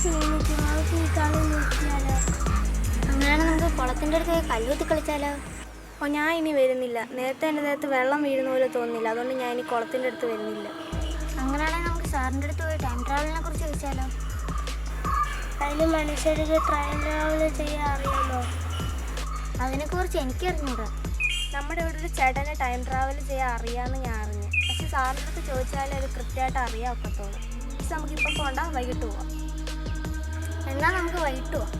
ക്ഷീണിച്ചു നമുക്ക് കുളത്തിന്റെ അടുത്ത് കല്ലുത്തി കളിച്ചാലോ ഓ ഞാൻ ഇനി വരുന്നില്ല. നേരത്തെ എന്റെ നേരത്ത് വെള്ളം വീഴുന്ന പോലെ തോന്നുന്നില്ല. അതുകൊണ്ട് ഞാൻ ഇനി കുളത്തിന്റെ അടുത്ത് വരുന്നില്ല. അങ്ങനെയാണെങ്കിൽ നമുക്ക് സാറിന്റെ അടുത്ത് പോയി ടൈം ട്രാവലിനെ കുറിച്ച് ചോദിച്ചാലോ? അതിന് മനുഷ്യർക്ക് ടൈം ട്രാവൽ ചെയ്യാൻ അറിയാമോ അതിനെക്കുറിച്ച് എനിക്ക് അറിഞ്ഞൂടാ. നമ്മുടെ ഇവിടെ ഒരു ചേട്ടനെ ടൈം ട്രാവൽ ചെയ്യാൻ അറിയാമെന്ന് ഞാൻ അറിഞ്ഞു. പക്ഷെ സാറിന്റെ അടുത്ത് ചോദിച്ചാലേ അത് കൃത്യമായിട്ട് അറിയാൻ ഒക്കത്തുള്ളൂ. പക്ഷെ നമുക്കിപ്പോൾ പോകണ്ട വൈകിട്ട് പോവാം. എന്നാൽ നമുക്ക് വൈകിട്ട് പോവാം.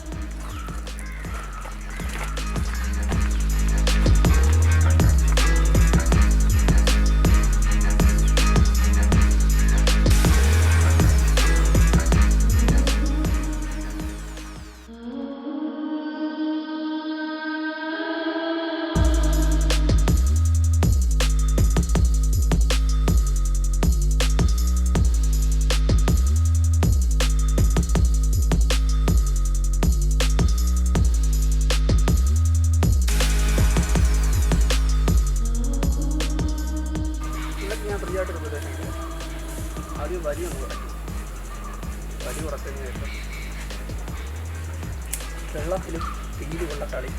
തീരുള്ള കളി.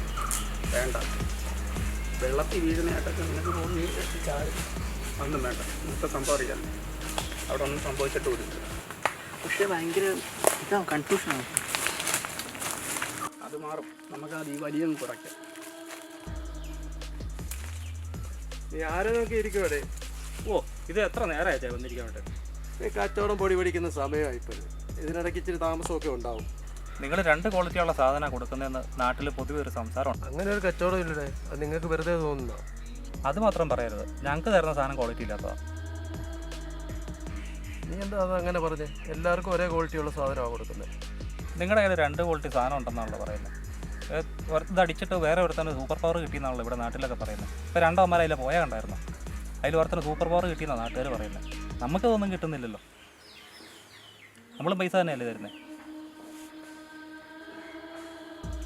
വേണ്ട. വെള്ളത്തിൽ വീഴുന്നതായിട്ടൊക്കെ നിനക്ക് തോന്നി ചാടി. ഒന്നും വേണ്ട. ഇന്നത്തെ സംഭവം അറിയാം. അവിടെ ഒന്നും സംഭവിച്ചിട്ട് പോലും പക്ഷേ ഭയങ്കര ഇതാ കൺഫ്യൂഷനാണ് അത് മാറും. നമുക്ക് നമുക്കത് ഈ വലിയൊന്നും കുറയ്ക്കാം. നീ ആരെ നോക്കി ഇരിക്കും അവിടെ ഓ ഇത് എത്ര നേരമായി വന്നിരിക്കാൻ വേണ്ടി ഈ കച്ചവടം പൊടി പിടിക്കുന്ന സമയമായി ഇപ്പോൾ ഇതിനിടയ്ക്ക് ഇച്ചിരി താമസമൊക്കെ ഉണ്ടാവും. നിങ്ങൾ രണ്ട് ക്വാളിറ്റി ഉള്ള സാധനം കൊടുക്കുന്നതെന്ന് നാട്ടിൽ പൊതുവെ ഒരു സംസാരമുണ്ട്. അങ്ങനെ ഒരു കച്ചവടം ഇല്ലേ അത് നിങ്ങൾക്ക് വെറുതെ തോന്നുന്നു അത് മാത്രം പറയരുത്. ഞങ്ങൾക്ക് തരുന്ന സാധനം ക്വാളിറ്റി ഇല്ലാത്തതാ. നീ എന്താ അത് അങ്ങനെ പറഞ്ഞേ? എല്ലാവർക്കും ഒരേ ക്വാളിറ്റി ഉള്ള സാധനമാണ് കൊടുക്കുന്നത് നിങ്ങളുടെ കയ്യിൽ രണ്ട് ക്വാളിറ്റി സാധനം ഉണ്ടെന്നാണല്ലോ പറയുന്നത്. ഇത് അടിച്ചിട്ട് വേറെ ഒരുത്തന് സൂപ്പർ പവർ കിട്ടിയെന്നാണല്ലോ ഇവിടെ നാട്ടിലൊക്കെ പറയുന്നത്. ഇപ്പോൾ രണ്ടോ അമ്മ അതിൽ പോയാൽ കണ്ടായിരുന്നു? അതിൽ ഒരുത്തന് സൂപ്പർ പവർ കിട്ടിയെന്നാണ് നാട്ടുകാർ പറയുന്നത്. നമുക്കതൊന്നും കിട്ടുന്നില്ലല്ലോ. നമ്മളും പൈസ തന്നെയല്ലേ തരുന്നത്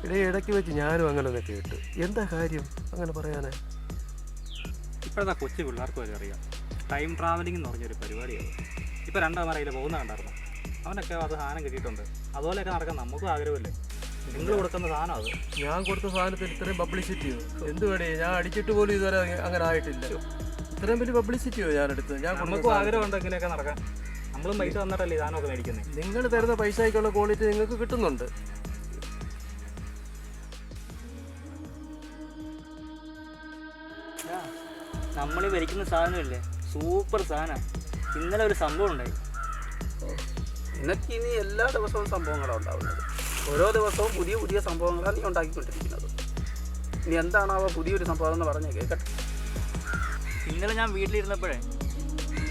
ഇടേ ഇടയ്ക്ക് വെച്ച് ഞാനും അങ്ങനെ ഒന്ന് കേട്ടു എന്താ കാര്യം? അങ്ങനെ പറയാനേ. ഇപ്പോഴത്തെ കൊച്ചു പിള്ളേർക്ക് വരെ അറിയാം. ടൈം ട്രാവലിംഗ് എന്ന് പറഞ്ഞൊരു പരിപാടിയാണ്. ഇപ്പോൾ രണ്ടാം അതിൽ പോകുന്ന കണ്ടായിരുന്നു? അവനൊക്കെ അത് സാധനം കിട്ടിയിട്ടുണ്ട്. അതുപോലെയൊക്കെ നടക്കാൻ നമുക്കും ആഗ്രഹമില്ലേ? നിങ്ങൾ കൊടുക്കുന്ന സാധനം അത്. ഞാൻ കൊടുത്ത സാധനത്തിൽ ഇത്രയും പബ്ലിസിറ്റിയോ എന്ത് വേണേ ഞാൻ അടിച്ചിട്ട് പോലും ഇതുവരെ അങ്ങനെ ആയിട്ടില്ല. ഇത്രയും വലിയ പബ്ലിസിറ്റിയോ ഞാൻ എടുത്ത് ഞാൻ നമുക്കും ആഗ്രഹം ആഗ്രഹമുണ്ട് ഇങ്ങനെയൊക്കെ നടക്കാൻ. നമ്മളും പൈസ തന്നിട്ടല്ലേ സാധനമൊക്കെ മേടിക്കുന്നത് നിങ്ങൾ തരുന്ന പൈസയ്ക്കുള്ള ക്വാളിറ്റി നിങ്ങൾക്ക് കിട്ടുന്നുണ്ട്. നമ്മൾ ഈ ഭരിക്കുന്ന സാധനമില്ലേ? സൂപ്പർ സാധനം. ഇന്നലെ ഒരു സംഭവം ഉണ്ടായി. നിനക്ക് ഇനി എല്ലാ ദിവസവും സംഭവങ്ങളാണ് ഉണ്ടാവുന്നത്. ഓരോ ദിവസവും പുതിയ പുതിയ സംഭവങ്ങളാണ് നീ ഉണ്ടാക്കിക്കൊണ്ടിരിക്കുന്നത്. ഇനി എന്താണാവോ പുതിയൊരു സംഭവം എന്ന് പറഞ്ഞ് കേൾക്കട്ടെ. ഇന്നലെ ഞാൻ വീട്ടിലിരുന്നപ്പോഴേ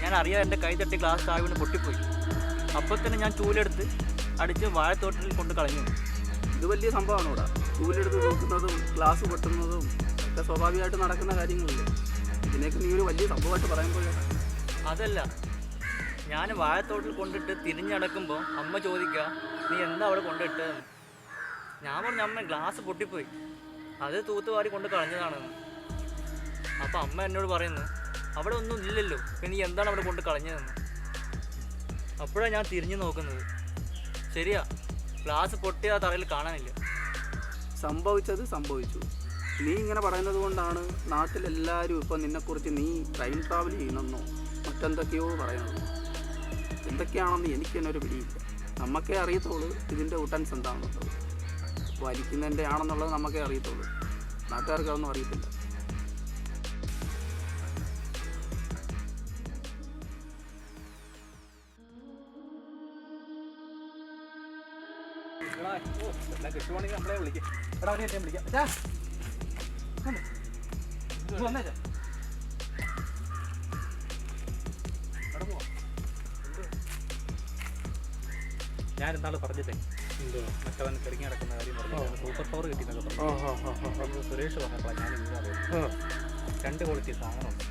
ഞാൻ അറിയാതെ എന്റെ കൈ തട്ടി ഗ്ലാസ് ആവിന് പൊട്ടിപ്പോയി. അപ്പോൾ തന്നെ ഞാൻ ചൂലെടുത്ത് അടിച്ച് വാഴത്തോട്ടത്തിൽ കൊണ്ട് കളഞ്ഞു. ഇത് വലിയ സംഭവമാണ് ഇവിടെ. ചൂലെടുത്ത് നോക്കുന്നതും ഗ്ലാസ് പൊട്ടുന്നതും ഒക്കെ സ്വാഭാവികമായിട്ട് നടക്കുന്ന കാര്യങ്ങളില്ലേ? ഇതിനൊക്കെ നീ ഒരു വലിയ സംഭവമായിട്ട് പറയുമ്പോൾ അതല്ല. ഞാൻ വാഴത്തോട്ടിൽ കൊണ്ടിട്ട് തിരിഞ്ഞടക്കുമ്പോൾ അമ്മ ചോദിക്കുക നീ എന്താ അവിടെ കൊണ്ടിട്ട്? ഞാൻ പറഞ്ഞു അമ്മ ഗ്ലാസ് പൊട്ടിപ്പോയി. അത് തൂത്തുവാരി കൊണ്ട് കളഞ്ഞതാണെന്ന്. അപ്പോൾ അമ്മ എന്നോട് പറയുന്നു അവിടെ ഒന്നും ഇല്ലല്ലോ. നീ എന്താണ് അവിടെ കൊണ്ട് കളഞ്ഞതെന്ന്? അപ്പോഴാണ് ഞാൻ തിരിഞ്ഞു നോക്കുന്നത്. ശരിയാ ഗ്ലാസ് പൊട്ടിയ തറയിൽ കാണാനില്ല. സംഭവിച്ചത് സംഭവിച്ചു. നീ ഇങ്ങനെ പറയുന്നത് കൊണ്ടാണ് നാട്ടിലെല്ലാവരും ഇപ്പം നിന്നെക്കുറിച്ച് നീ ടൈം ട്രാവൽ ചെയ്യുന്നെന്നോ മറ്റെന്തൊക്കെയോ പറയണമെന്നോ എന്തൊക്കെയാണെന്ന് എനിക്ക് തന്നെ ഒരു പിടിയില്ല. നമുക്കേ അറിയത്തുള്ളൂ ഇതിന്റെ ഉട്ടൻസ് എന്താണെന്നുള്ളത്. വലിക്കുന്നതിന്റെ ആണെന്നുള്ളത് നമുക്കേ അറിയത്തുള്ളൂ. നാട്ടുകാർക്ക് അതൊന്നും അറിയത്തില്ല. കിട്ടുവാണെങ്കിൽ നമ്മളെ വിളിക്കാം. എടാ അവനെ ഞാൻ വിളിക്കാം അച്ഛാ. വന്ന്. ഇത് വന്നേ അച്ഛാ. എവിടെ പോവാ? ഞാൻ ഇന്നാൾ പറഞ്ഞില്ലേ മറ്റവൻ കിടങ്ങി നടക്കുന്ന കാര്യം പറഞ്ഞു സൂപ്പർ പവർ കിട്ടിയെന്നൊക്കെ പറഞ്ഞു. സുരേഷ് പറഞ്ഞപ്പോൾ ഞാൻ ഇങ്ങനെ അറിയുന്നത്. രണ്ട് ക്വാളിറ്റി സാധനമുണ്ട്.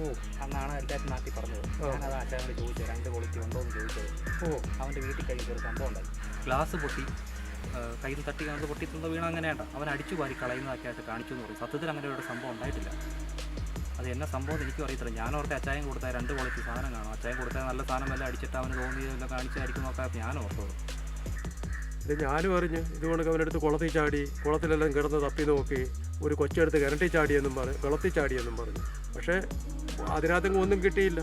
ഓ. അന്നാണ് എല്ലാവരും നാട്ടിൽ പറഞ്ഞത്. ഞാനത് അച്ഛനോട് ചോദിച്ചത് രണ്ട് ക്വാളിറ്റി ഉണ്ടോ എന്ന് ചോദിച്ചത്. ഓ. അവന്റെ വീട്ടിൽ കഴിഞ്ഞ ഒരു സംഭവം ഉണ്ടായി. ഗ്ലാസ് പൊട്ടി. കയ്യിൽ തട്ടി കാണുന്നത് പൊട്ടി തിന്ന് വീണ അങ്ങനെയാണ് അവൻ അടിച്ചു വാരി കളയുന്നതൊക്കെ ആയിട്ട് കാണിച്ചു എന്ന് പറയും. സത്യത്തിൽ അങ്ങനെ ഒരു സംഭവം ഉണ്ടായിട്ടില്ല. അത് എന്നെ സംഭവം എനിക്കും അറിയത്തില്ല. ഞാൻ ഓർത്തെ അച്ചായം കൊടുത്താൽ രണ്ട് ക്വാളിറ്റി സാധനം കാണും. അച്ചായം കൊടുത്താൽ നല്ല സാധനം വല്ല അടിച്ചിട്ട് അവന് തോന്നിയതെല്ലാം കാണിച്ചായിരിക്കും നോക്കാൻ ഞാൻ ഓർത്തോളൂ. ഇത് ഞാനും അറിഞ്ഞ് ഇതുകൊണ്ട് അവനെടുത്ത് കുളത്തിൽ ചാടി കുളത്തിലെല്ലാം കിടന്ന് തപ്പി നോക്കി ഒരു കൊച്ചെടുത്ത് കരണ്ടി ചാടിയെന്നും പറഞ്ഞു കുളത്തിൽ ചാടിയെന്നും പറഞ്ഞു. പക്ഷേ അതിനകത്തെങ്കിലും ഒന്നും കിട്ടിയില്ല.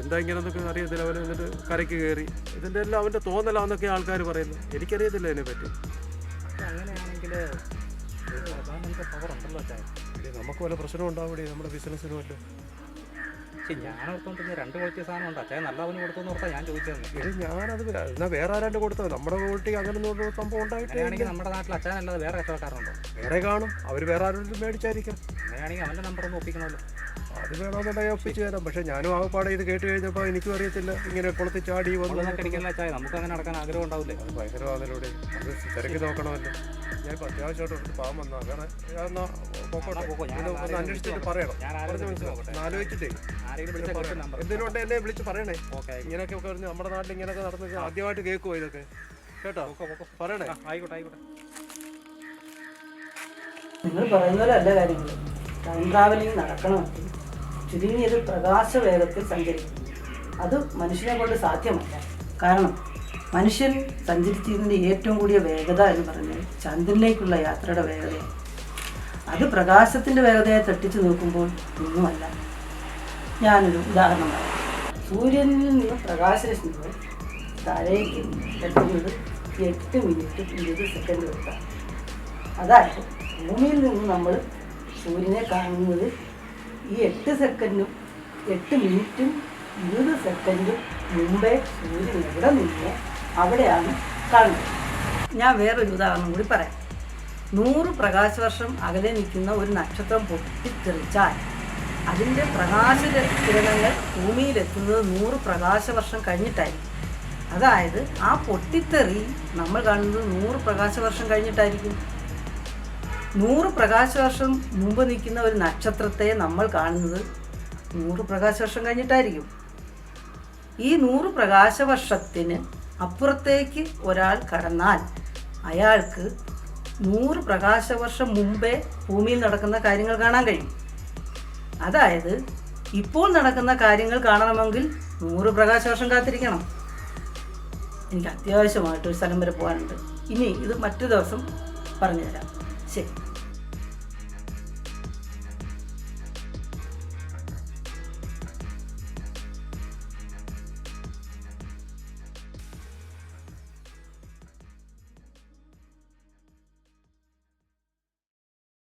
എന്താ ഇങ്ങനെ ഇങ്ങനെന്നൊക്കെ അറിയത്തില്ല. അവൻ എന്നിട്ട് കരയ്ക്ക് കയറി. ഇതിന്റെ എല്ലാം അവന്റെ തോന്നലാന്നൊക്കെ ആൾക്കാർ പറയുന്നു. എനിക്കറിയത്തില്ല അതിനെപ്പറ്റി അങ്ങനെയാണെങ്കിൽ പവർ ഉണ്ടല്ലോ നമുക്ക് വല്ല പ്രശ്നം ഉണ്ടാവിടെ നമ്മുടെ ബിസിനസ്സിനും അല്ല പക്ഷെ ഞാൻ ഓർത്തോണ്ടിരുന്ന രണ്ട് ക്വാളിറ്റി സാധനം ഉണ്ട്. അച്ഛൻ നല്ല അവന് കൊടുത്തെന്ന് ഓർത്താ ഞാൻ ചോദിച്ചത്. ഇത് ഞാനത് എന്നാൽ വേറെ ആരാണ്ട് കൊടുത്തത്? നമ്മുടെ വീട്ടിൽ അങ്ങനെ ഒന്നും സംഭവം ഉണ്ടായിട്ടാണെങ്കിൽ നമ്മുടെ നാട്ടിൽ അച്ഛനല്ലാതെ വേറെ വേറെ കാണും. അവർ വേറെ ആരോടും മേടിച്ചായിരിക്കും. അങ്ങനെയാണെങ്കിൽ അവന്റെ നമ്പർ ഒന്ന് ഒപ്പിക്കണമല്ലോ. അത് വേണമെന്നുണ്ടെങ്കിൽ ഒപ്പിച്ച് തരാം. പക്ഷെ ഞാനും ആകപ്പാടെ ഇത് കേട്ട് കഴിഞ്ഞപ്പോൾ എനിക്കും അറിയത്തില്ല. ഇങ്ങനെ കുളത്തിൽ ചാടി വന്ന് നമുക്ക് അങ്ങനെ നടക്കാൻ ആഗ്രഹം ഉണ്ടാവില്ലേ? അത് ഭയങ്കരമാണല്ലോടെ അത് തിരക്കി നോക്കണമല്ലോ. ഞാൻ ഇപ്പം അത്യാവശ്യമായിട്ട് ഒരു പാവം വന്നാ. കാരണം എന്നാ പോക്കോട്ടെ. ഒന്ന് അന്വേഷിച്ചിട്ട് വിളിച്ച് പറയണം. ആലോചിച്ചിട്ടേ. നമ്പർ എന്തിനുണ്ട് എന്നെ വിളിച്ച് പറയണേ? ഇങ്ങനെയൊക്കെ പറഞ്ഞ് നമ്മുടെ നാട്ടിൽ ഇങ്ങനെയൊക്കെ നടന്നത് ആദ്യമായിട്ട് കേൾക്കുമോ ഇതൊക്കെ? കേട്ടോ? പറയണേ. ആയിക്കോട്ടെ ആയിക്കോട്ടെ. നിങ്ങൾ പറയുന്ന പോലെ അല്ല കാര്യങ്ങൾ ടൈം ട്രാവലിംഗ് നടക്കണമെങ്കിൽ ചുരുങ്ങിയത് പ്രകാശ വേഗത്തിൽ സഞ്ചരിക്കും. അത് മനുഷ്യനെ കൊണ്ട് സാധ്യമല്ല. കാരണം മനുഷ്യൻ സഞ്ചരിച്ചിരുന്നതിന്റെ ഏറ്റവും കൂടിയ വേഗത എന്ന് പറഞ്ഞാൽ ചന്ദ്രനിലേക്കുള്ള യാത്രയുടെ വേഗതയാണ്. അത് പ്രകാശത്തിന്റെ വേഗതയെ തട്ടിച്ചു നോക്കുമ്പോൾ ഒന്നുമല്ല. ഞാനൊരു ഉദാഹരണം പറയാം. സൂര്യനിൽ നിന്ന് പ്രകാശരശ്മികൾ താഴേക്ക് എത്തുന്നത് എട്ട് മിനിറ്റ് ഇരുപത് സെക്കൻഡ് എടുത്താണ്. അതായത് ഭൂമിയിൽ നിന്ന് നമ്മൾ സൂര്യനെ കാണുന്നത് ഈ എട്ട് സെക്കൻഡും എട്ട് മിനിറ്റും ഇരുപത് സെക്കൻഡും മുമ്പേ സൂര്യൻ എവിടെ നിന്നോ അവിടെയാണ് കാണുന്നത്. ഞാൻ വേറൊരു ഉദാഹരണം കൂടി പറയാം. നൂറ് പ്രകാശവർഷം അകലെ നിൽക്കുന്ന ഒരു നക്ഷത്രം പൊട്ടിത്തെറിച്ചാൽ അതിന്റെ പ്രകാശ കിരണങ്ങൾ ഭൂമിയിലെത്തുന്നത് നൂറ് പ്രകാശവർഷം കഴിഞ്ഞിട്ടായിരിക്കും. അതായത് ആ പൊട്ടിത്തെറി നമ്മൾ കാണുന്നത് നൂറ് പ്രകാശവർഷം കഴിഞ്ഞിട്ടായിരിക്കും. നൂറ് പ്രകാശവർഷം മുമ്പ് നിൽക്കുന്ന ഒരു നക്ഷത്രത്തെ നമ്മൾ കാണുന്നത് നൂറ് പ്രകാശവർഷം കഴിഞ്ഞിട്ടായിരിക്കും. ഈ നൂറ് പ്രകാശവർഷത്തിന് അപ്പുറത്തേക്ക് ഒരാൾ കടന്നാൽ അയാൾക്ക് നൂറ് പ്രകാശവർഷം മുമ്പേ ഭൂമിയിൽ നടക്കുന്ന കാര്യങ്ങൾ കാണാൻ കഴിയും. അതായത് ഇപ്പോൾ നടക്കുന്ന കാര്യങ്ങൾ കാണണമെങ്കിൽ നൂറ് പ്രകാശവർഷം കാത്തിരിക്കണം. എനിക്ക് അത്യാവശ്യമായിട്ട് ഒരു സ്ഥലം വരെ പോകാനുണ്ട്. ഇനി ഇത് മറ്റു ദിവസം പറഞ്ഞു തരാം ശരി